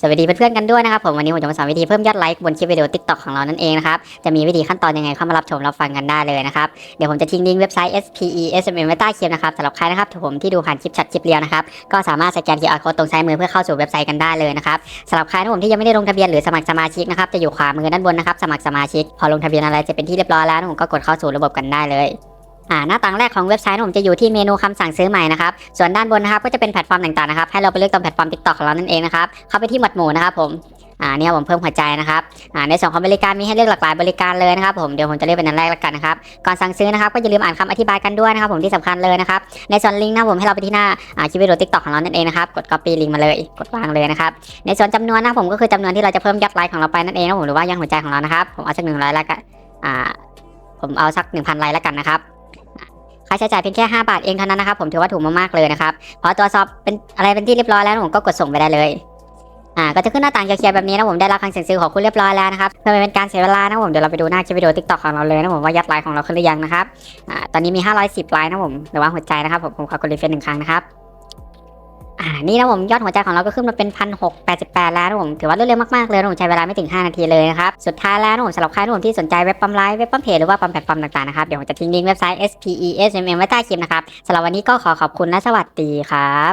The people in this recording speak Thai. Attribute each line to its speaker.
Speaker 1: สวัสดีเพื่อนๆกันด้วยนะครับผมวันนี้ผมจะมาสอนวิธีเพิ่มยอดไลค์บนคลิปวิดีโอ TikTok ของเรานั่นเองนะครับจะมีวิธีขั้นตอนยังไงเข้ามารับชมรับฟังกันได้เลยนะครับเดี๋ยวผมจะทิ้งลิงก์เว็บไซต์ SPE SMM ไว้ใต้คลิปนะครับสำหรับใครนะครับผมที่ดูผ่านคลิปชัดคลิปเรียวนะครับก็สามารถสแกน QR code ตรงซ้ายมือเพื่อเข้าสู่เว็บไซต์กันได้เลยนะครับสำหรับใครนะผมที่ยังไม่ได้ลงทะเบียนหรือสมัครสมาชิกนะครับจะอยู่ขวามือด้านบนนะครับสมัครสมาชิก พอลงทะเบียนอะไรจะเป็นที่เรียบร้อยแล้วผมก็กดเข้าสู่ระบบกันได้เลย อ่าหน้าต่างแรกของเว็บไซต์นะผมจะอยู่ที่เมนูคำสั่งซื้อใหม่นะครับส่วนด้านบนนะครับก็จะเป็นแพลตฟอร์มต่างๆนะครับให้เราไปเลือกตรงแพลตฟอร์ม TikTok ของเรานั่นเองนะครับเข้าไปที่หมวดหมู่นะครับผมอ่าเนี่ยผมเพิ่มหัวใจนะครับอ่าในส่วนของบริการมีให้เลือกหลากหลายบริการเลยนะครับผมเดี๋ยวผมจะเลือกเป็นอันแรกแล้วกันนะครับก่อนสั่งซื้อนะครับก็อย่าลืมอ่านคำอธิบายกันด้วยนะครับผมที่สำคัญเลยนะครับในส่วนลิงก์นะผมให้เราไปที่หน้าอ่าคลิปวิดีโอ TikTok ของเรานั่นเองนะครับกด copy ลิงก์มาเลยกดวางเลยนะครับในส่วนจำนวนนะผมก็คือจำนวนที่เราจะเพิ่มยอดไลค์ของเราไปนั่นเองนะผมหรือว่ายอดหัวใจของเรานะครับผมเอาสักหนึ่งร้อยล้วกันอ่าผมเอาสักหนึ่งพันไลค์ล้วกันนะครับ ค่าใช้จ่ายเพียงแค่ 5 บาทเองเท่านั้นนะครับ ผมถือว่าถูกมากๆเลยนะครับพอตรวจสอบเป็นอะไรเป็นที่เรียบร้อยแล้วผมก็กดส่งไปได้เลยอ่าก็จะขึ้นหน้าต่างเขียวๆแบบนี้นะผมได้รับคำสั่งซื้อของคุณเรียบร้อยแล้วนะครับเพื่อไม่เป็นการเสียเวลานะผมเดี๋ยวเราไปดูหน้าคลิปวิดีโอทิกตอกของเราเลยนะผมว่ายัดไลน์ของเราขึ้นหรือยังนะครับอ่าตอนนี้มี 510ไลน์นะผมหรือว่าหัวใจนะครับผมผมขอกดรีเฟรชหนึ่งครั้งนะครับ นี่นะผมยอดหัวใจของเราก็ขึ้นมาเป็นพันหกแปดสิบแปดแล้วนะผมถือว่ารวดเร็วมากๆเลยนะผมใช้เวลาไม่ถึง 5 นาทีเลยนะครับสุดท้ายแล้วนะผมสำหรับใครนะผมที่สนใจเว็บปั๊มไลฟ์เว็บปั๊มเพจหรือว่าปั๊มแพลตฟอร์มต่างๆนะครับเดี๋ยวผมจะทิ้งลิงก์เว็บไซต์ SPE SMM ไว้ใต้คลิปนะครับสำหรับวันนี้ก็ขอขอบคุณและสวัสดีครับ